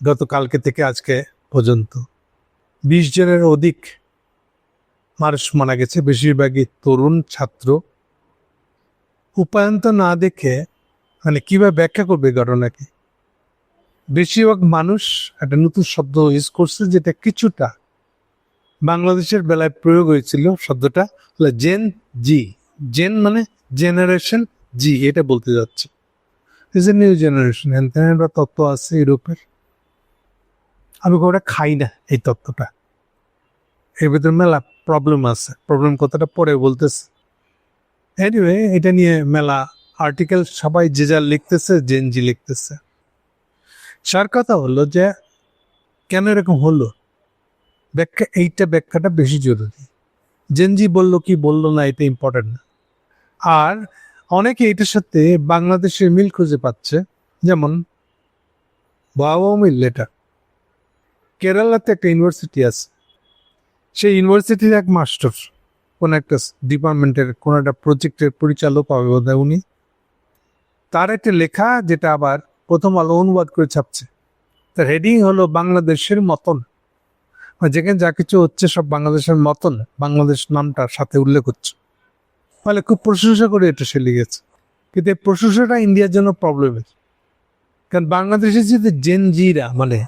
গতকালকে থেকে আজকে পর্যন্ত। বিশ জনের অধিক মানুষ মারা গেছে। বেশিরভাগই তরুণ ছাত্র। উপায়ন্ত না দেখে মানে কীভাবে ব্যাখ্যা করবে ঘটনাকে? বেশিরভাগ মানুষ একটা নতুন শব্দ ইউজ করছে যেটা কিছুটা বাংলাদেশের বেলায় প্রয়োগ হয়েছিল শব্দটা জেন জি জেন মানে জেনারেশন জি এটা বলতে যাচ্ছে। এ নিউ জেনারেশন একটা তত্ত্ব আছে ইউরোপের। আমি ওটা খাই না এই তত্ত্বটা। এর ভিতরে মেলা প্রবলেম আছে। প্রবলেম কথাটা পরে বলতেছে। এনিওয়ে এটা নিয়ে মেলা আর্টিকেল সবাই যে যা লিখতেছে জেনজি লিখতেছে। সার কথা হলো যে, কেন এরকম হলো? ব্যাখ্যা, এইটা ব্যাখ্যাটা বেশি জরুরি। জেনজি বলল কি বলল না, এটা ইম্পর্টেন্ট না। আর অনেকে এটার সাথে বাংলাদেশের মিল খুঁজে পাচ্ছে। যেমন বাবা মিল এটা কেরালাতে একটা ইউনিভার্সিটি আছে। সেই ইউনিভার্সিটির এক মাস্টার কোন একটা ডিপার্টমেন্টের কোন একটা প্রজেক্টের পরিচালক হবে বোধ উনি। তার একটা লেখা যেটা আবার প্রথম আলো অনুবাদ করে ছাপছে। তার হেডিং হলো বাংলাদেশের মতন। মানে যেখানে যা কিছু হচ্ছে সব বাংলাদেশের মতন। বাংলাদেশ নামটার সাথে উল্লেখ হচ্ছে। ফলে খুব প্রশংসা করে এটা সে লিখেছে। কিন্তু এই প্রশংসাটা ইন্ডিয়ার জন্য প্রবলেমের কারণ বাংলাদেশের যদি জেনজিরা মানে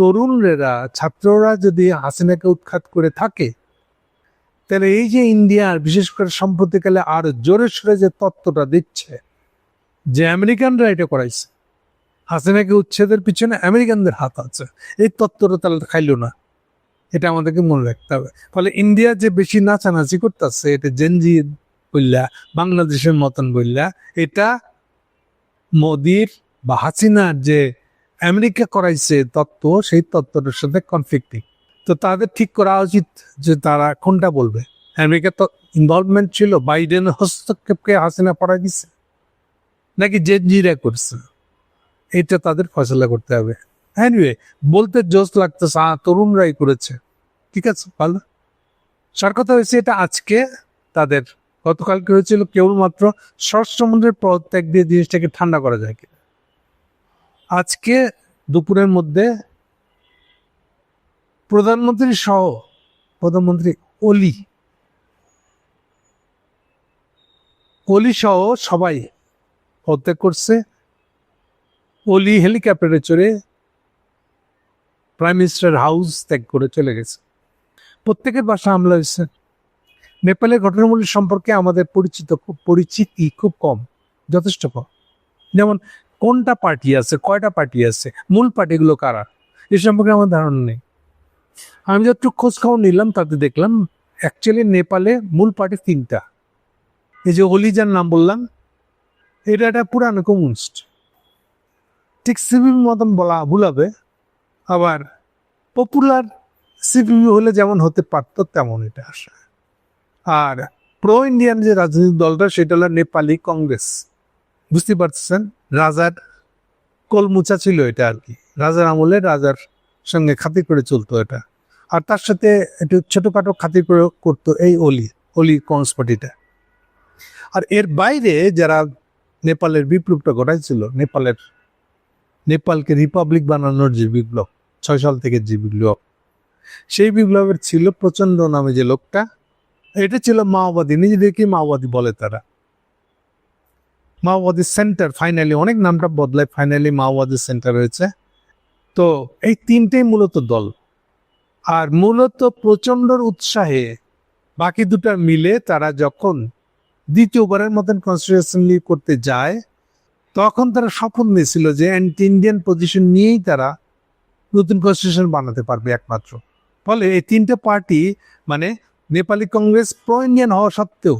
তরুণরা, ছাত্ররা যদি হাসিনাকে উৎখাত করে থাকে, তাহলে এই যে ইন্ডিয়ার বিশেষ করে সম্প্রতিকালে আর জোরে সোরে যে তত্ত্বটা দিচ্ছে, যে আমেরিকানরা এটা করাইছে, হাসিনাকে উচ্ছেদের পিছনে আমেরিকানদের হাত আছে, এই তত্ত্বটা তাহলে খাইল না। এটা আমাদেরকে মনে রাখতে হবে। ফলে ইন্ডিয়া যে বেশি নাচানাচি করতেছে, এটা জেনজি বললা বাংলাদেশের মতন বললা এটা মোদির বা হাসিনার যে আমেরিকা করাইছে তত্ত্ব, সেই তত্ত্বটার সাথে কনফ্লিক্টিং তো তাদের ঠিক করা উচিত যে তারা কোনটা বলবে। আমেরিকা তো ইনভলভমেন্ট ছিল বাইডেন হস্তক্ষেপকে হাসিনা পড়াই দিচ্ছে নাকি জেনজিরা করছে। এটা তাদের ফয়সলা করতে হবে। হ্যানিওয়ে বলতে জোশ লাগতেছে আ তরুণরাই করেছে। ঠিক আছে, ভালো। সার কথা হয়েছে, এটা আজকে তাদের, গতকালকে হয়েছিল কেবলমাত্র শর্ট সমুদ্রের প্রত্যাগ দিয়ে জিনিসটাকে ঠান্ডা করা যায় কিনা। আজকে দুপুরের মধ্যে প্রধানমন্ত্রী সহ প্রধানমন্ত্রী অলি অলি সহ সবাই পদত্যাগ করছে। অলি হেলিকপ্টারে চড়ে প্রাইম মিনিস্টার হাউস ত্যাগ করে চলে গেছে। প্রত্যেকের বাসা হামলা হয়েছে। নেপালের ঘটনাবলী সম্পর্কে আমাদের পরিচিত খুব পরিচিতি খুব কম, যথেষ্ট কম। যেমন কোনটা পার্টি আছে, কয়টা পার্টি আছে, মূল পার্টিগুলো কারা? এ সম্পর্কে আমার ধারণা নেই। আমি যত খোঁজ খবর নিলাম, তাতে দেখলাম অ্যাকচুয়ালি নেপালে মূল পার্টি তিনটা। এই যে অলিজার নাম বললাম, এটা একটা পুরানো কমিউনিস্ট। ঠিক সিপিবি মতন বলা ভুল হবে, আবার পপুলার সিপিবি হলে যেমন হতে পারত তেমন এটা আসে আর প্রো ইন্ডিয়ান যে রাজনৈতিক দলটা, সেটা হলো নেপালি কংগ্রেস। বুঝতে পারতেছেন, রাজার কলমুচা ছিল এটা আর কি। রাজার আমলে রাজার সঙ্গে খাতির করে চলতো এটা। আর তার সাথে একটু ছোটখাটো খাতির করে করতো এই অলি অলি কংগ্রেস পার্টিটা আর এর বাইরে যারা নেপালের বিপ্লবটা ঘটাইছিল, নেপালের, নেপালকে রিপাবলিক বানানোর যে বিপ্লব, ছয় সাল থেকে যে বিপ্লব, সেই বিপ্লবের ছিল প্রচণ্ড নামে যে লোকটা, এটা ছিল মাওবাদী। নিজেদেরকে মাওবাদী বলে তারা। মাওবাদী সেন্টার ফাইনালি অনেক নামটা বদলায় ফাইনালি মাওবাদী সেন্টার হয়েছে। তো এই তিনটেই মূলত দল। আর মূলত প্রচন্ডর উৎসাহে বাকি দুটা মিলে তারা যখন দ্বিতীয়বারের মতন কনস্টিটিউশন করতে যায়, তখন তারা শপথ নিয়েছিল যে অ্যান্টি ইন্ডিয়ান পজিশন নিয়েই তারা নতুন কনস্টিটিউশন বানাতে পারবে একমাত্র। ফলে এই তিনটে পার্টি মানে নেপালি কংগ্রেস প্রো ইন্ডিয়ান হওয়া সত্ত্বেও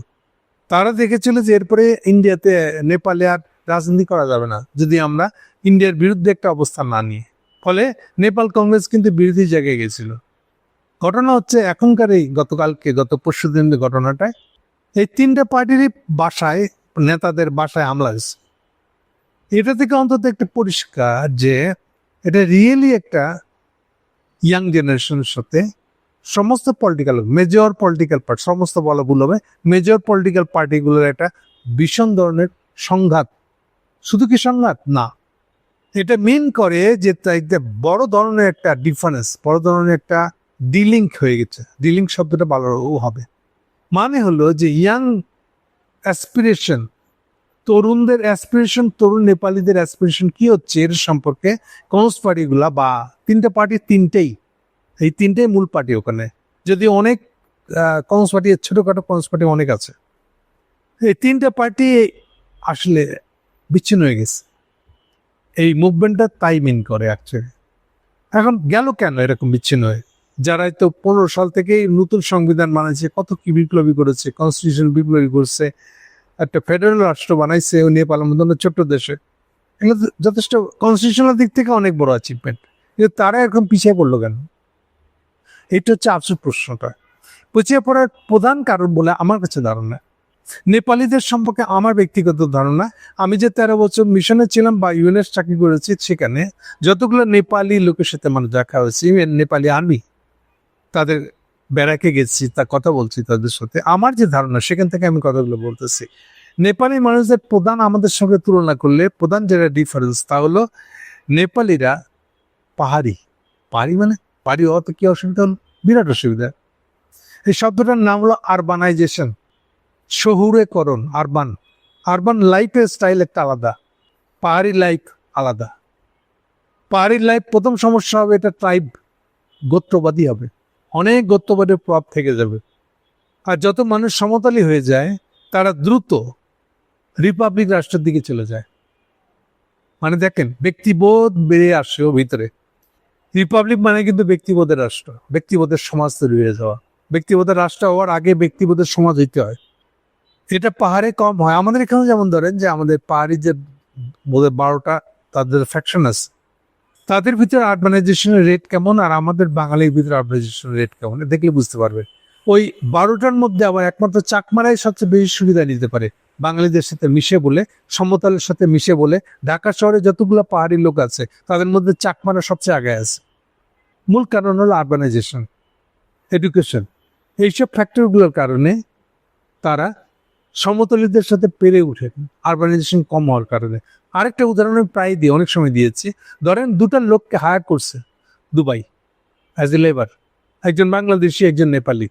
তারা দেখেছিল যে এরপরে ইন্ডিয়াতে নেপালে আর রাজনীতি করা যাবে না, যদি আমরা ইন্ডিয়ার বিরুদ্ধে একটা অবস্থান না নিয়ে ফলে নেপাল কংগ্রেস কিন্তু বিরোধী জায়গায় গেছিল। ঘটনা হচ্ছে এখনকার এই গতকালকে, গত পরশু দিন ঘটনাটায়, এই তিনটা পার্টিরই বাসায়, নেতাদের বাসায় হামলা হয়েছে। এটা থেকে অন্তত একটা পরিষ্কার যে এটা রিয়েলি একটা ইয়াং জেনারেশনের সাথে সমস্ত পলিটিক্যাল মেজর পলিটিক্যাল পার্টি সমস্ত বলা ভুল হবে মেজর পলিটিক্যাল পার্টিগুলোর একটা ভীষণ ধরনের সংঘাত। শুধু কি সংঘাত? না। এটা মিন করে যে বড় ধরনের একটা ডিফারেন্স বড় ধরনের একটা ডিলিঙ্ক হয়ে গেছে। ডিলিঙ্ক শব্দটা ভালো হবে। মানে হলো যে ইয়াং অ্যাসপিরেশন তরুণদের অ্যাসপিরেশন তরুণ নেপালিদের অ্যাসপিরেশন কি হচ্ছে? এর সম্পর্কে কংগ্রেস পার্টিগুলা বা তিনটে পার্টি তিনটেই এই তিনটেই মূল পার্টি ওখানে। যদি অনেক কংগ্রেস পার্টি ছোটোখাটো কংগ্রেস পার্টি অনেক আছে। এই তিনটে পার্টি আসলে বিচ্ছিন্ন হয়ে গেছে। এই মুভমেন্টটা তাই মিন করে অ্যাকচুয়ালি এখন গেল কেন এরকম বিচ্ছিন্ন হয়ে? যারা তো পনেরো সাল থেকেই নতুন সংবিধান বানাইছে, কত কি বিপ্লবী করেছে কনস্টিটিউশন বিপ্লবী করছে, একটা ফেডারেল রাষ্ট্র বানাইছে নেপালের মতন ছোট্ট দেশে। এগুলো যথেষ্ট কনস্টিটিউশনাল দিক থেকে অনেক বড় অ্যাচিভমেন্ট কিন্তু তারা এরকম পিছিয়ে পড়ল কেন? এটা হচ্ছে আফসোস প্রশ্নটা। পিছিয়ে পড়ার প্রধান কারণ বলে আমার কাছে ধারণা। নেপালিদের সম্পর্কে আমার ব্যক্তিগত ধারণা, আমি যে তেরো বছর মিশনে ছিলাম বা ইউএনএস চাকরি করেছি সেখানে যতগুলো নেপালি লোকের সাথে মানে দেখা হয়েছে নেপালি আর্মি, তাদের বেড়াকে গেছি তা কথা বলছি তাদের সাথে। আমার যে ধারণা, সেখান থেকে আমি কথাগুলো বলতেছি। নেপালি মানুষদের প্রধান আমাদের সঙ্গে তুলনা করলে প্রধান যেটা ডিফারেন্স তা হলো, নেপালিরা পাহাড়ি। পাহাড়ি মানে পাহাড়ি হওয়া তো কি অসুবিধা হলো? বিরাট অসুবিধা। এই শব্দটার নাম হলো আরবানাইজেশন শহুরেকরণ আরবান আরবান লাইফের স্টাইল একটা আলাদা। পাহাড়ি লাইফ আলাদা। পাহাড়ি লাইফ প্রথম সমস্যা হবে এটা ট্রাইব গোত্রবাদী হবে। অনেক গোত্রবাদের প্রভাব থেকে যাবে। আর যত মানুষ সমতলী হয়ে যায়, তারা দ্রুত রিপাবলিক রাষ্ট্রের দিকে চলে যায়। মানে দেখেন, ব্যক্তিবোধ বেড়ে আসে ও ভিতরে। রিপাবলিক মানে কিন্তু ব্যক্তিবোধের রাষ্ট্র। ব্যক্তিবোধের সমাজ তৈরি হয়ে যাওয়া। ব্যক্তিবোধের রাষ্ট্র হওয়ার আগে ব্যক্তিবোধের সমাজ হইতে হয়। এটা পাহাড়ে কম হয়। আমাদের এখানে যেমন ধরেন যে আমাদের পাহাড়ি যে বোধহয় বারোটা তাদের ফ্যাকশন আছে। তাদের ভিতরে আরবানাইজেশনের রেট কেমন আর আমাদের বাঙালির ভিতরে আরবানাইজেশনের রেট কেমন? দেখলে বুঝতে পারবে। ওই বারোটার মধ্যে আবার একমাত্র চাকমারাই সবচেয়ে বেশি সুবিধা নিতে পারে। বাঙালিদের সাথে মিশে বলে, সমতলের সাথে মিশে বলে, ঢাকা শহরে যতগুলো পাহাড়ি লোক আছে, তাদের মধ্যে চাকমারা সবচেয়ে আগে আছে। মূল কারণ হলো আরবানাইজেশন এডুকেশন এইসব ফ্যাক্টরগুলোর কারণে তারা সমতলীদের সাথে পেরে উঠে আরবানাইজেশন কম হওয়ার কারণে। আরেকটা উদাহরণ আমি প্রায় দিই অনেক সময় দিয়েছি। ধরেন দুটা লোককে হায়ার করছে দুবাই অ্যাজ এ লেবার একজন বাংলাদেশি, একজন নেপালি।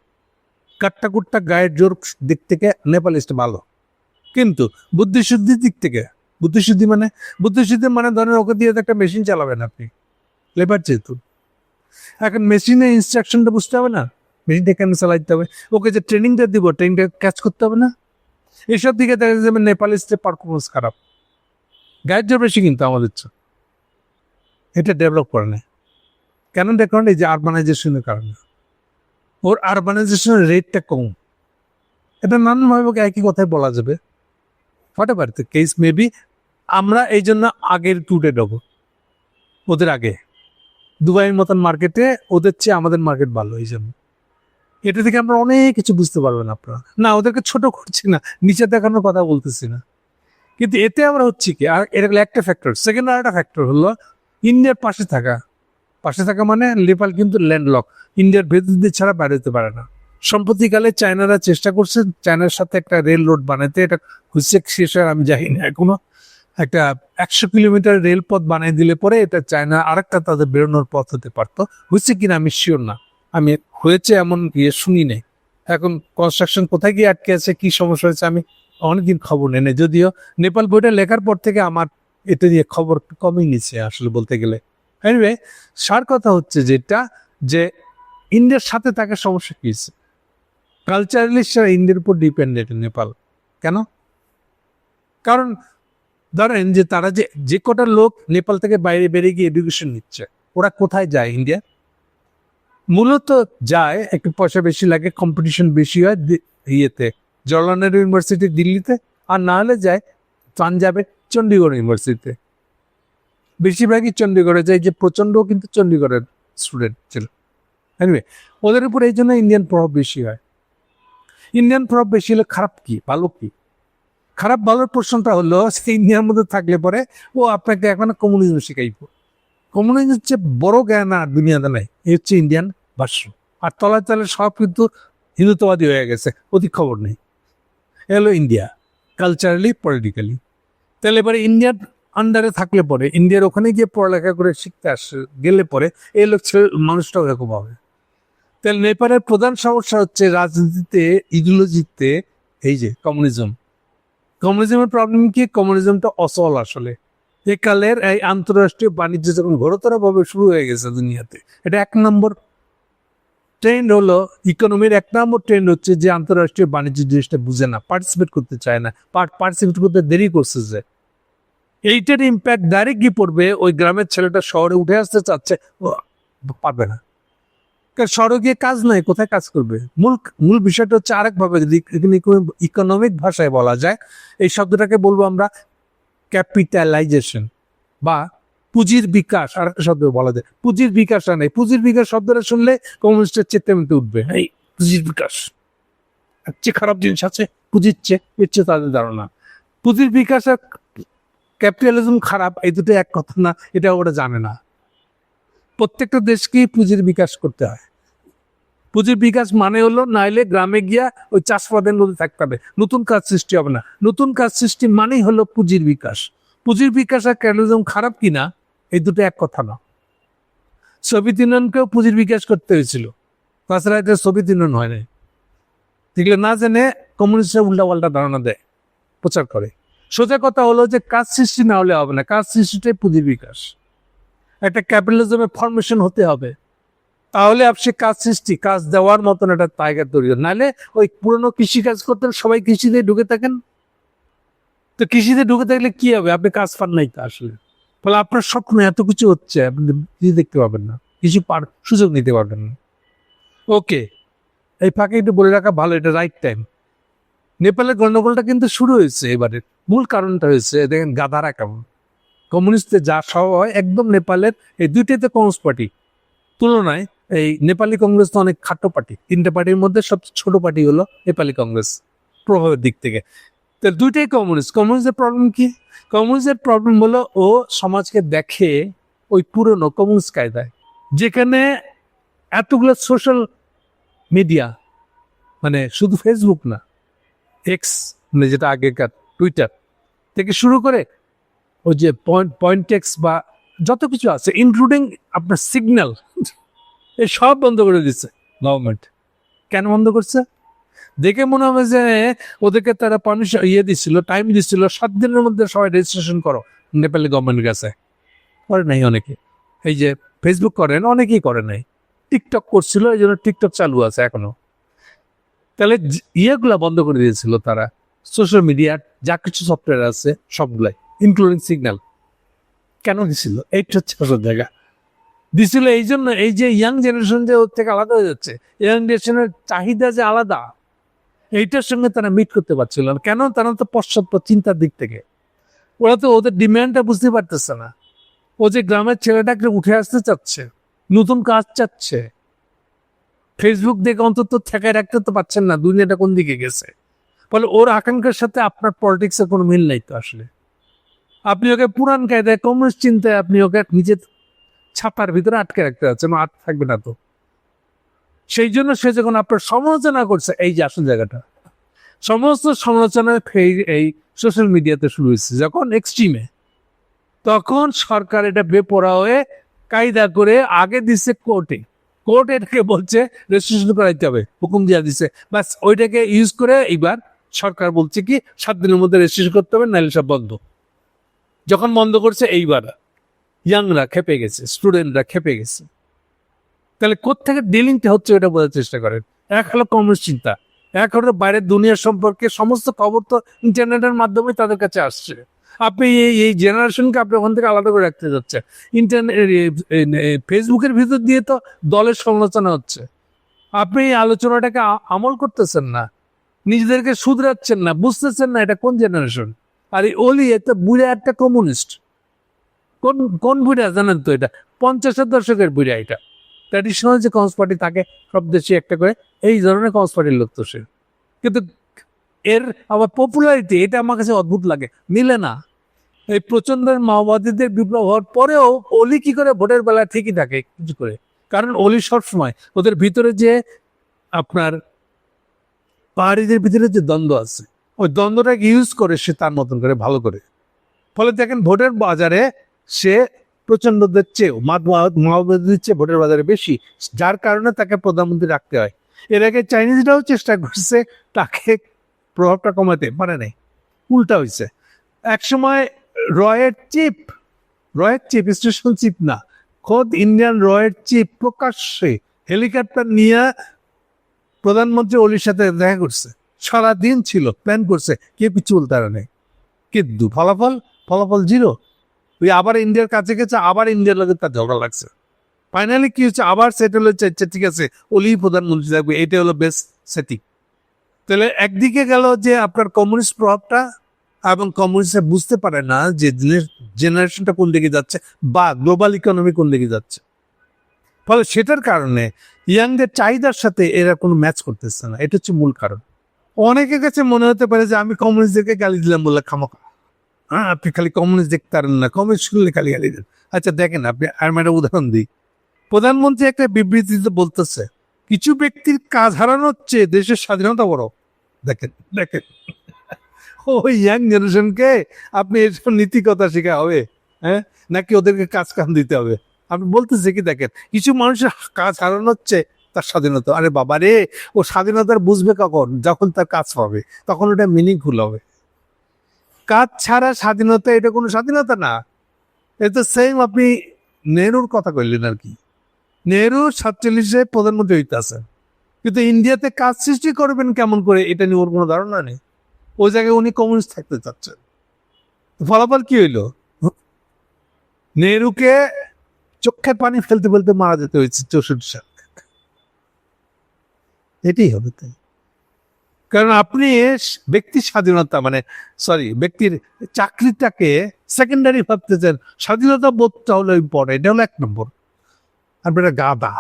কাট্টা কুট্টা গায়ের জোর দিক থেকে নেপালিস্ট ভালো। কিন্তু বুদ্ধিশুদ্ধির দিক থেকে, বুদ্ধিশুদ্ধি মানে বুদ্ধিশুদ্ধি মানে ধরেন ওকে দিয়ে একটা মেশিন চালাবেন আপনি লেবার যেহেতু। এখন মেশিনে ইনস্ট্রাকশনটা বুঝতে হবে না মেশিনটা কেন চালাইতে হবে? ওকে যে ট্রেনিংটা দিব ট্রেনিংটা ক্যাচ করতে হবে না? এসব দিকে দেখা যাবে নেপালিস্টের পারফরমেন্স খারাপ। জোর বেশি কিন্তু আমাদের। এটা ডেভেলপ করে না কেন দেখুন এই যে আরবানাইজেশনের কারণে। ওর আরবানাইজেশনের রেটটা কম। এটা নানানভাবে একই কথাই বলা যাবে। হতে পারে তো কেস মেবি আমরা এই জন্য আগের টুটে দেবো ওদের আগে। দুবাইয়ের মতন মার্কেটে ওদের চেয়ে আমাদের মার্কেট ভালো এই জন্য। এটা থেকে আমরা অনেক কিছু বুঝতে পারবেন আপনারা। না, ওদেরকে ছোট করছি না, নিচে দেখানোর কথা বলতেছি না। কিন্তু এতে আমরা হচ্ছে কি, আর এটা হলো একটা ফ্যাক্টর সেকেন্ড আর একটা ফ্যাক্টর হলো, ইন্ডিয়ার পাশে থাকা। পাশে থাকা মানে নেপাল কিন্তু ল্যান্ডলক ইন্ডিয়ার ভেতর দিয়ে ছাড়া বাইরে হতে পারে না। সম্প্রতিকালে চায়নারা চেষ্টা করছে চায়নার সাথে একটা রেল রোড বানাতে। এটা হচ্ছে শেষ হয় আমি জানি না এখনও। একটা একশো কিলোমিটার রেলপথ বানিয়ে দিলে পরে এটা চায়না আরেকটা তাদের বেরোনোর পথ হতে পারতো। হচ্ছে কিনা আমি শিওর না। আমি হয়েছে এমন গিয়ে শুনি নাই। এখন কনস্ট্রাকশন কোথায় গিয়ে আটকে আছে, কি সমস্যা হয়েছে আমি অনেকদিন খবর নেই যদিও নেপাল বইটা লেখার পর থেকে আমার এটা নিয়ে খবর কমই নিচ্ছে আসলে বলতে গেলে। এনিওয়ে সার কথা হচ্ছে যেটা যে ইন্ডিয়ার সাথে তাকে সমস্যা কি কালচারালি ইন্ডিয়ার উপর ডিপেন্ডেন্ট নেপাল। কেন? কারণ ধরেন যে তারা যে যে কটা লোক নেপাল থেকে বাইরে বেরিয়ে গিয়ে এডুকেশন নিচ্ছে, ওরা কোথায় যায় ইন্ডিয়া মূলত যায়, একটু পয়সা বেশি লাগে কম্পিটিশন বেশি হয় ইয়েতে, জওয়াহরলাল ইউনিভার্সিটি দিল্লিতে, আর না হলে যায় পাঞ্জাবে চণ্ডীগড় ইউনিভার্সিটিতে বেশিরভাগই চণ্ডীগড়ে যায়, যে প্রচণ্ড কিন্তু চণ্ডীগড়ের স্টুডেন্ট ছিল। এনিওয়ে ওদের উপর এই জন্য ইন্ডিয়ান প্রভাব বেশি হয়। ইন্ডিয়ান প্রভাব বেশি হলে খারাপ কি? ভালো কি? খারাপ ভালোর প্রশ্নটা হলো সে ইন্ডিয়ার মধ্যে থাকলে পরে, ও আপনাকে এখন কমিউনিজম শিখাইব। কমিউনিজম হচ্ছে বড় জ্ঞান আর দুনিয়াতে নাই এই হচ্ছে ইন্ডিয়ান ভাষ্য আর তলায় তলে সব কিন্তু হিন্দুত্ববাদী হয়ে গেছে, অধিক খবর নেই। এ হলো ইন্ডিয়া কালচারালি পলিটিক্যালি তাহলে এবারে ইন্ডিয়ার আন্ডারে থাকলে পরে, ইন্ডিয়ার ওখানে গিয়ে পড়ালেখা করে শিখতে আসে, গেলে পরে, এই লোক ছেলে- মানুষটাও এরকম হবে। তাহলে নেপালের প্রধান সমস্যা হচ্ছে রাজনীতিতে ইডিওলজিতে এই যে কমিউনিজম কমিউনিজমের প্রবলেম কি? কমিউনিজমটা অচল আসলে। একালের এই আন্তঃরাষ্ট্রীয় বাণিজ্য যখন ঘোরতর ভাবে শুরু হয়ে গেছে দুনিয়াতে, এটা এক নম্বর ট্রেন্ড হলো ইকোনমির এক নম্বর ট্রেন্ড হচ্ছে যে আন্তঃরাষ্ট্রীয় বাণিজ্য জিনিসটা বুঝে না পার্টিসিপেট করতে চায় না পার্টিসিপেট করতে দেরি করছে যে। এইটার ইম্প্যাক্ট ডাইরেক্ট কি পড়বে ওই গ্রামের ছেলেটা শহরে উঠে আসতে চাচ্ছে পারবে না। শহরে কাজ নাই, কোথায় কাজ করবে? মূল মূল বিষয়টা হচ্ছে আরেকভাবে ইকোনমিক ভাষায় বলা যায়। এই শব্দটাকে বলব আমরা ক্যাপিটালাইজেশন বা পুঁজির বিকাশ আর একটা শব্দ বলা যায়। পুঁজির বিকাশ আর নেই। পুঁজির বিকাশ শব্দটা শুনলে কমিউনিস্টের চেতে মেতে উঠবে। এই পুঁজির বিকাশ। চেয়ে খারাপ জিনিস আছে, পুঁজির চেয়ে, এর চেয়ে তাদের ধারণা। পুঁজির বিকাশ আর ক্যাপিটালিজম খারাপ, এই দুটো এক কথা না, এটা ওরা জানে না। প্রত্যেকটা দেশকেই পুঁজির বিকাশ করতে হয়। পুঁজির বিকাশ মানে হলো নাইলে গ্রামে গিয়া ওই চাষবাদের মধ্যে থাকতে হবে। নতুন কাজ সৃষ্টি হবে না। নতুন কাজ সৃষ্টি মানেই হলো পুঁজির বিকাশ। পুঁজির বিকাশ আর ক্যাপিটালিজম খারাপ কিনা এই দুটো এক কথা না। সোভিয়েত ইউনিয়নকেও পুঁজির বিকাশ করতে হয়েছিল। তাছাড়া এটা সোভিয়েত ইউনিয়ন হয় নাই। এগুলো না জেনে কমিউনিস্টরা উল্টা পাল্টা ধারণা দেয়, প্রচার করে। সোজা কথা হলো যে কাজ সৃষ্টি না হলে হবে না। কাজ সৃষ্টিটাই পুঁজির বিকাশ। একটা ক্যাপিটালিজমের ফরমেশন হতে হবে। তাহলে আপনি কাজ সৃষ্টি, কাজ দেওয়ার মতন একটা জায়গা তৈরি নাহলে ওই পুরনো কৃষি কাজ করতেন, সবাই কৃষিতে ঢুকে থাকেন। তো কৃষিতে ঢুকে থাকলে কি হবে? আপনি কাজ পান নাই তো আসলে। ফলে আপনার স্বপ্ন এত কিছু হচ্ছে, আপনি কিছু দেখতে পাবেন না। কিছু পার সুযোগ নিতে পারবেন না। ওকে, এই ফাঁকে একটু বলে রাখা ভালো, এটা রাইট টাইম নেপালের গণ্ডগোলটা কিন্তু শুরু হয়েছে এবারে। মূল কারণটা হয়েছে, দেখেন গাধারা কেমন। কমিউনিস্টদের যা সহ হয়, একদম নেপালের এই দুইটাতে কমিউনিস্ট পার্টি। তুলনায় এই নেপালি কংগ্রেস তো অনেক খাটো পার্টি। তিনটে পার্টির মধ্যে সবচেয়ে ছোট পার্টি হলো নেপালি কংগ্রেস, প্রভাবের দিক থেকে। তো দুইটাই কমিউনিস্ট। কমিউনিস্টের প্রবলেম কি? কমিউনিস্টের প্রবলেম হলো ও সমাজকে দেখে ওই পুরনো কমিউনিস্ট কায়দায়, যেখানে এতগুলো সোশ্যাল মিডিয়া মানে শুধু ফেসবুক না এক্স মানে যেটা আগেকার টুইটার থেকে শুরু করে ওই যে পয়েন্ট পয়েন্ট টেক্স বা যত কিছু আছে ইনক্লুডিং আপনার সিগন্যাল এই সব বন্ধ করে দিচ্ছে গভর্নমেন্ট কেন বন্ধ করছে? দেখে মনে হবে যে ওদেরকে তারা পারমিশন ইয়ে দিচ্ছিল টাইম দিচ্ছিল, সাত দিনের মধ্যে সবাই রেজিস্ট্রেশন করো, নেপালি গভর্নমেন্টের কাছে করে নাই অনেকে। এই যে ফেসবুক করেন অনেকেই করে নাই। টিকটক করছিল, এই জন্য টিকটক চালু আছে এখনও। তাহলে ইয়েগুলা বন্ধ করে দিয়েছিল তারা। সোশ্যাল মিডিয়ার যা কিছু সফটওয়্যার আছে, সবগুলাই ইনক্লুডিং সিগন্যাল কেন দিছিল? এইটা হচ্ছে জায়গা। দিছিল এই জন্য এই যে ইয়াং জেনারেশন যে ওর থেকে আলাদা হয়ে যাচ্ছে ইয়াং জেনারেশনের চাহিদা যে আলাদা, এইটার সঙ্গে তারা মিট করতে পারছিল না। কেন? তারা তো পশ্চাৎপদ চিন্তার দিক থেকে। ওরা তো ওদের ডিমান্ডটা বুঝতে পারতেছে না। ও যে গ্রামের ছেলেটাকে উঠে আসতে চাচ্ছে, নতুন কাজ চাচ্ছে ফেসবুক দেখে অন্তত ঠেকায় রাখতে তো পারছেন না, দুনিয়াটা কোন দিকে গেছে? ফলে ওর আকাঙ্ক্ষার সাথে আপনার পলিটিক্সের কোনো মিল নাই তো আসলে। আপনি ওকে পুরান কায়দায় কমিউনিস্ট চিন্তায় আপনি ওকে নিজের ছাপার ভিতরে আটকে রাখতে যাচ্ছেন ও আট থাকবে না তো। সেই জন্য সে যখন আপনার সমালোচনা করছে, এই যে আসল জায়গাটা, সমস্ত সমালোচনা এই সোশ্যাল মিডিয়াতে শুরু হয়েছে, যখন এক্সট্রিমে তখন সরকার এটা বেপরা হয়ে কায়দা করে আগে দিচ্ছে কোর্টে কোর্ট এটাকে বলছে রেজিস্ট্রেশন করাইতে হবে, হুকুম দিয়া দিছে। বাস ওইটাকে ইউজ করে এইবার সরকার বলছে কি, সাত দিনের মধ্যে রেজিস্ট্রেশন করতে হবে, নাহলে সব বন্ধ। যখন বন্ধ করছে, এইবার। ইয়াংরা খেপে গেছে স্টুডেন্টরা খেপে গেছে। তাহলে কোথেকে ডিলিংটা হচ্ছে ওটা বোঝার চেষ্টা করেন। এক হলো কমিউনিস্ট চিন্তা, এক হলো বাইরের দুনিয়া সম্পর্কে সমস্ত খবর তো ইন্টারনেটের মাধ্যমে তাদের কাছে আসছে। আপনি এই এই জেনারেশনকে আপনি ওখান থেকে আলাদা করে রাখতে যাচ্ছে ইন্টারনেট ফেসবুকের ভিতর দিয়ে তো দলের সমালোচনা হচ্ছে। আপনি এই আলোচনাটাকে আমল করতেছেন না, নিজেদেরকে শুধরাচ্ছেন না, বুঝতেছেন না এটা কোন জেনারেশন আর এই অলি এটা বুড়া একটা কমিউনিস্ট কোন কোন বুড়া জানেন তো এটা? পঞ্চাশের দশকের বুড়া এটা। ট্র্যাডিশনাল যে কংস পার্টি থাকে সব দেশে একটা করে এই ধরনের কংস পার্টির লোক তো সে। কিন্তু এর আবার পপুলারিটি এটা আমার কাছে অদ্ভুত লাগে। মিলে না। এই প্রচন্ডের মাওবাদীদের বিপ্লব হওয়ার পরেও অলি কি করে ভোটের বেলা ঠিকই থাকে কিছু করে? কারণ অলি সবসময় ওদের ভিতরে যে আপনার পাহাড়িদের ভিতরে যে দ্বন্দ্ব আছে, ওই দ্বন্দ্বটাকে ইউজ করে সে তার মতন করে, ভালো করে। ফলে দেখেন ভোটের বাজারে সে প্রচন্ডদের চেয়েও মাওবাদীদের চেয়ে ভোটের বাজারে বেশি, যার কারণে তাকে প্রধানমন্ত্রী রাখতে হয়। এর আগে চাইনিজরাও চেষ্টা করছে, তাকে প্রভাবটা কমাতে পারে নাই, উল্টা হয়েছে একসময় রয়ের চিপ রয়ের চিপ স্টেশন চিপ না, খোদ ইন্ডিয়ান রয়ের চিপ প্রকাশ্যে হেলিকপ্টার নিয়ে প্রধানমন্ত্রী অলির সাথে দেখা করছে। সারাদিন ছিল প্ল্যান করছে, কেউ কিছু বলতে নাই। কিন্তু ফলাফল ফলাফল জিরো ওই আবার ইন্ডিয়ার কাছে গেছে আবার ইন্ডিয়ার লোকের তার ঝগড়া লাগছে। ফাইনালি কি হচ্ছে আবার সেটেল হচ্ছে আচ্ছা, ঠিক আছে ওলি প্রধানমন্ত্রী থাকবে এটা হলো বেস্ট সেটিং তাহলে একদিকে গেল যে আপনার কমিউনিস্ট প্রভাবটা এবং কমিউনিস্টরা বুঝতে পারে না যে জেনারেশনটা কোন দিকে যাচ্ছে বা গ্লোবাল ইকোনমি কোন দিকে যাচ্ছে। ফলে সেটার কারণে ইয়াংদের চাহিদার সাথে এরা কোনো ম্যাচ করতেছে না এটা হচ্ছে মূল কারণ। অনেকের কাছে মনে হতে পারে যে আমি কমিউনিস্টদেরকে গালি দিলাম বলে খামাখা। হ্যাঁ আপনি খালি কমিউনিস্ট দেখতে পারেন না কমিউনিস্ট শুনলে খালি গালি দেন। আচ্ছা দেখেন, আপনি আর একটা উদাহরণ দিই। প্রধানমন্ত্রী একটা বিবৃতিতে বলতেছে, কিছু ব্যক্তির কাজ হারানো হচ্ছে দেশের স্বাধীনতা বড়। দেখেন দেখেন। ওই ইয়াং জেনারেশনকে আপনি এসব নীতিকতা শেখা হবে হ্যাঁ? নাকি ওদেরকে কাজ কাম দিতে হবে? আপনি বলতেছে কি, দেখেন, কিছু মানুষের কাজ হারানো হচ্ছে তার স্বাধীনতা, আরে বাবা রে ও স্বাধীনতার বুঝবে কখন? যখন তার কাজ পাবে তখন ওটা মিনিংফুল হবে। কাজ ছাড়া স্বাধীনতা এটা কোনো স্বাধীনতা না। এটা সেম আপনি নেহরুর কথা কইলেন আর কি। নেহরু সাতচল্লিশে প্রধানমন্ত্রী হইতে কিন্তু ইন্ডিয়াতে কাজ সৃষ্টি করবেন কেমন করে এটা নিয়ে ওর কোনো ধারণা নেই। ওই জায়গায় উনি কমিউনিস্ট থাকতে চাচ্ছেন। ফলাফল কি হইল? নেহরুকে চোখের পানি ফেলতে ফেলতে মারা যেতে হয়েছে চৌষট্টি সাল। এটাই হবে তাই। কারণ আপনি ব্যক্তি স্বাধীনতা মানে সরি ব্যক্তির চাকরিটাকে সেকেন্ডারি ভাবতেছেন, স্বাধীনতা বোধটা হলো ইম্পর্টেন্ট এটা হলো এক নম্বর। আপনার গাদা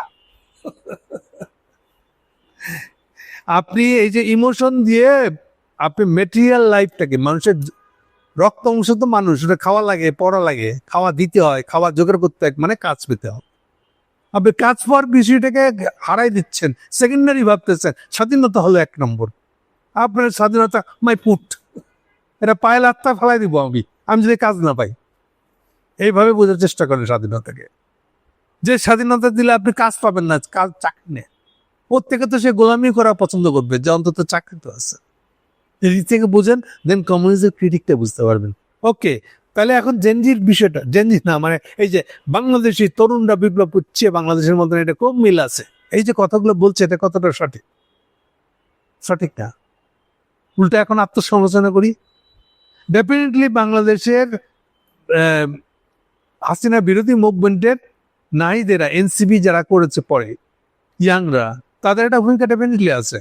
আপনি এই যে ইমোশন দিয়ে আপনি মেটেরিয়াল লাইফটাকে মানুষের রক্ত অংশ তো মানুষ, ওটা খাওয়া লাগে, পড়া লাগে, খাওয়া দিতে হয়, খাওয়া জোগাড় করতে হয় মানে কাজ পেতে হয়। আপনি কাজ পাওয়ার বিষয়টাকে হারাই দিচ্ছেন সেকেন্ডারি ভাবতেছেন, স্বাধীনতা হলো এক নম্বর। আপনার স্বাধীনতা, মাই পুট। এটা পায়ে লাত্তা ফেলাই দিব আমি। আমি যদি কাজ না পাই। এইভাবে বোঝার চেষ্টা করেন স্বাধীনতাকে। যে স্বাধীনতা দিলে আপনি কাজ পাবেন না, কাজ চাকরি নেই। প্রত্যেকে তো সে গোলামি করা পছন্দ করবে, যে অন্তত চাকরি তো আছে। এদিক থেকে বুঝেন দেন কমিউনিজমের ক্রিটিকটা বুঝতে পারবেন। ওকে তাহলে এখন জেনজির বিষয়টা জেনজি না মানে এই যে বাংলাদেশি তরুণরা বিপ্লব হচ্ছে বাংলাদেশের মতন এটা কম মিল আছে। এই যে কথাগুলো বলছে, এটা কতটা সঠিক? সঠিক না? উল্টা এখন আত্মসমালোচনা করি। ডেফিনেটলি বাংলাদেশের হাসিনা বিরোধী মুভমেন্টের নারীদেরা এনসিবি যারা করেছে পরে ইয়াংরা তাদের একটা ভূমিকা ডেফিনেটলি আছে।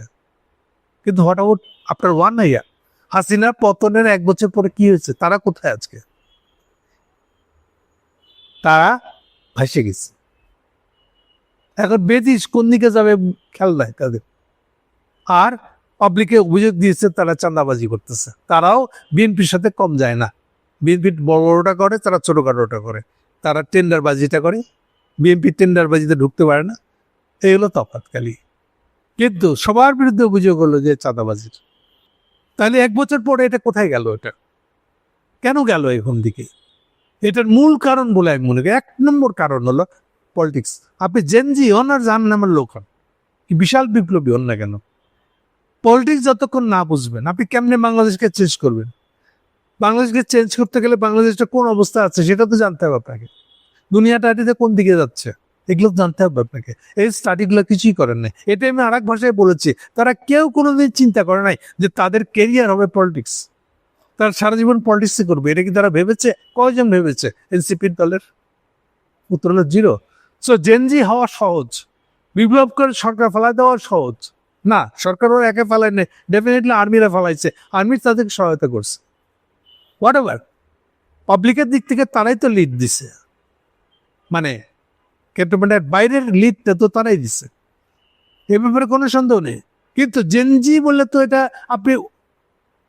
কিন্তু হঠাৎ আপনার ওয়ান না হাসিনার পতনের এক বছর পরে কি হয়েছে? তারা কোথায় আজকে? তারা ভাসে গেছে। এখন বেদিস কোন দিকে যাবে? খেয়াল নাই তাদের। আর পাবলিকে অভিযোগ দিয়েছে, তারা চাঁদাবাজি করতেছে। তারাও বিএনপির সাথে কম যায় না। বিএনপি বড় বড়টা করে, তারা ছোটো ছোটোখাটোটা করে। তারা টেন্ডারবাজিটা করে। বিএনপি টেন্ডারবাজিতে ঢুকতে পারে না। এই হলো তফাৎকালী। কিন্তু সবার বিরুদ্ধে অভিযোগ হলো যে চাঁদাবাজির। তাহলে এক বছর পরে এটা কোথায় গেল এটা? কেন গেল এখন দিকে এটার মূল কারণ বলে আমি মনে করি। এক নম্বর কারণ হলো পলিটিক্স। আপনি জেনজি হন আর জান নামের লোক হন। বিশাল বিপ্লবী হন না কেন? পলিটিক্স যতক্ষণ না বুঝবেন, আপনি কেমনে বাংলাদেশকে চেঞ্জ করবেন? বাংলাদেশকে চেঞ্জ করতে গেলে বাংলাদেশটা কোন অবস্থা আছে সেটা তো জানতে হবে আপনাকে। দুনিয়াটা এটিতে কোন দিকে যাচ্ছে, এগুলো জানতে হবে আপনাকে। এই স্টাডিগুলো কিছুই করেন নাই। এটা আমি আর ভাষায় বলেছি, তারা কেউ কোনোদিন চিন্তা করে নাই যে তাদের কেরিয়ার হবে পলিটিক্স তারা সারা জীবন পলিটিক্সে করবে, এটা কি তারা ভেবেছে? কয়জন ভেবেছে? এনসিপির দলের? উত্তর হলো জিরো সো জেনজি হওয়া সহজ বিপ্লব করে সরকার ফেলাই দেওয়া সহজ। না সরকার ওরা একে ফেলায় নেই ডেফিনেটলি আর্মিরা ফেলাইছে। আর্মি তাদেরকে সহায়তা করছে। হোয়াট এভার পাবলিকের দিক থেকে তারাই তো লিড দিছে। মানে ক্যান্টনমেন্টের বাইরের লিডটা তো তারাই দিছে। এ ব্যাপারে কোনো সন্দেহ নেই। কিন্তু জেনজি বললে তো এটা আপনি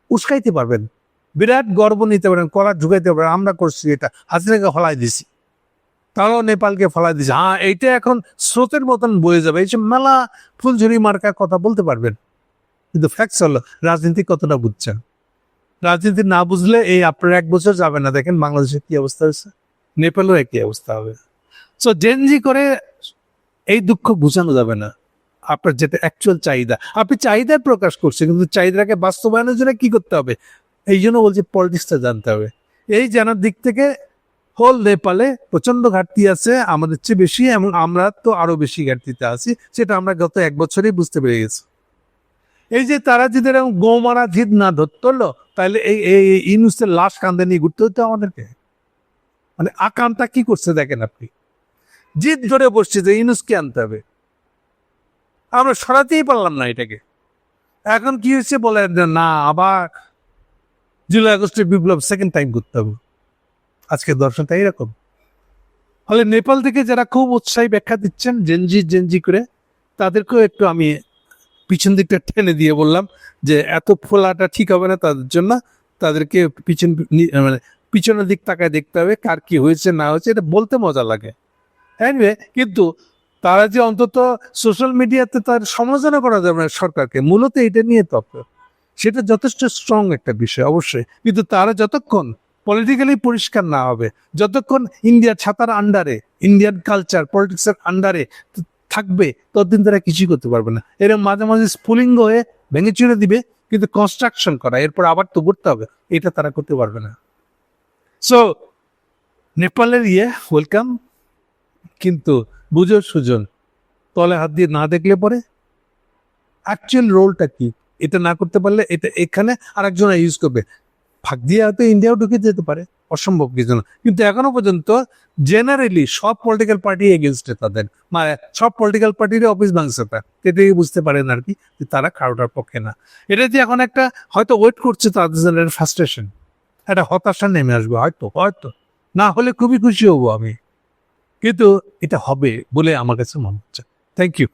উস্কাইতে পারবেন। বিরাট গর্ব নিতে পারেন, কলা ঢুকাইতে পারেন, আমরা করছি এটা, হাসিনাকে হলাই দিছি। তারাও নেপালকে ফলাই দিছে হ্যাঁ এইটা এখন স্রোতের মতন বয়ে যাবে। এই যে মেলা ফুলঝুরি মার্কার কথা বলতে পারবেন। কিন্তু ফ্যাক্টস হলো, রাজনীতি কতটা বুঝছেন রাজনীতি না বুঝলে এই আপনার এক বছর যাবে না। দেখেন বাংলাদেশের কি অবস্থা হয়েছে। নেপালেও একই অবস্থা হবে। সো জেনজি করে এই দুঃখ বোঝানো যাবে না। আপনার যেটা অ্যাকচুয়াল চাহিদা। আপনি চাহিদার প্রকাশ করছেন, কিন্তু চাহিদাকে বাস্তবায়নের জন্য কি করতে হবে? এই জন্য বলছি পলিটিক্সটা জানতে হবে। এই জানার দিক থেকে হোল নেপালে প্রচণ্ড ঘাটতি আছে, আমাদের চেয়ে বেশি, এবং আমরা তো আরও বেশি ঘাটতিতে আছি, সেটা আমরা গত এক বছরেই বুঝতে পেরে গেছি। এই যে তারা যদি এরকম গোমারা জিদ না ধরতো তাহলে এই এই এই ইনুসের লাশ কান্দে নিয়ে ঘুরতে হতো আমাদেরকে? মানে আকামটা কি করছে দেখেন আপনি? জিদ ধরে বসছে যে ইনুসকে আনতে হবে। আমরা সরাতেই পারলাম না এটাকে। এখন কি হয়েছে বলে না, আবার জুলাই আগস্টের বিপ্লব সেকেন্ড টাইম করতে হবে। আজকে দর্শনটা এইরকম ফলে নেপাল থেকে যারা খুব উৎসাহী ব্যাখ্যা দিচ্ছেন জেনজি জেনজি করে, তাদেরকেও একটু আমি পিছন দিকটা টেনে দিয়ে বললাম যে এত ফোলাটা ঠিক হবে না তাদের জন্য। তাদেরকে পিছন মানে পিছনের দিক তাকায় দেখতে হবে কার কি হয়েছে, না হয়েছে, এটা বলতে মজা লাগে। এনিওয়ে কিন্তু তারা যে অন্তত সোশ্যাল মিডিয়াতে তার সমালোচনা করা যাবে না সরকারকে, মূলত এটা নিয়ে তত্ত্ব। সেটা যথেষ্ট স্ট্রং একটা বিষয়, অবশ্যই। কিন্তু তারা যতক্ষণ পলিটিক্যালি পরিষ্কার না হবে। যতক্ষণ ইন্ডিয়ার ছাতার আন্ডারে ইন্ডিয়ান কালচার পলিটিক্সের আন্ডারে থাকবে, ততদিন তারা কিছুই করতে পারবে না। এরকম মাঝে মাঝে স্ফুলিঙ্গ হয়ে ভেঙে চুরে দিবে, কিন্তু কনস্ট্রাকশন করা, এরপর আবার তো করতে হবে, এটা তারা করতে পারবে না। সো নেপালের ইয়ে ওয়েলকাম কিন্তু বুঝো সুজন, তলে হাত দিয়ে না দেখলে পরে? অ্যাকচুয়াল রোলটা কি? এটা না করতে পারলে এটা এখানে আরেকজন ইউজ করবে। ফাঁক দিয়ে হয়তো ইন্ডিয়াও ঢুকে যেতে পারে, অসম্ভব কিছু না। কিন্তু এখনও পর্যন্ত জেনারেলি সব পলিটিক্যাল পার্টি এগেনস্টে তাদের। মানে সব পলিটিক্যাল পার্টির অফিস ভাঙছে তা। এটাই বুঝতে পারেন আর কি তারা কারোটার পক্ষে না। এটা যে এখন একটা হয়তো ওয়েট করছে তাদের ফ্রাস্ট্রেশন একটা হতাশা নেমে আসবে, হয়তো হয়তো। না হলে খুবই খুশি হব আমি। কিন্তু এটা হবে বলে আমার কাছে মনে হচ্ছে। Thank you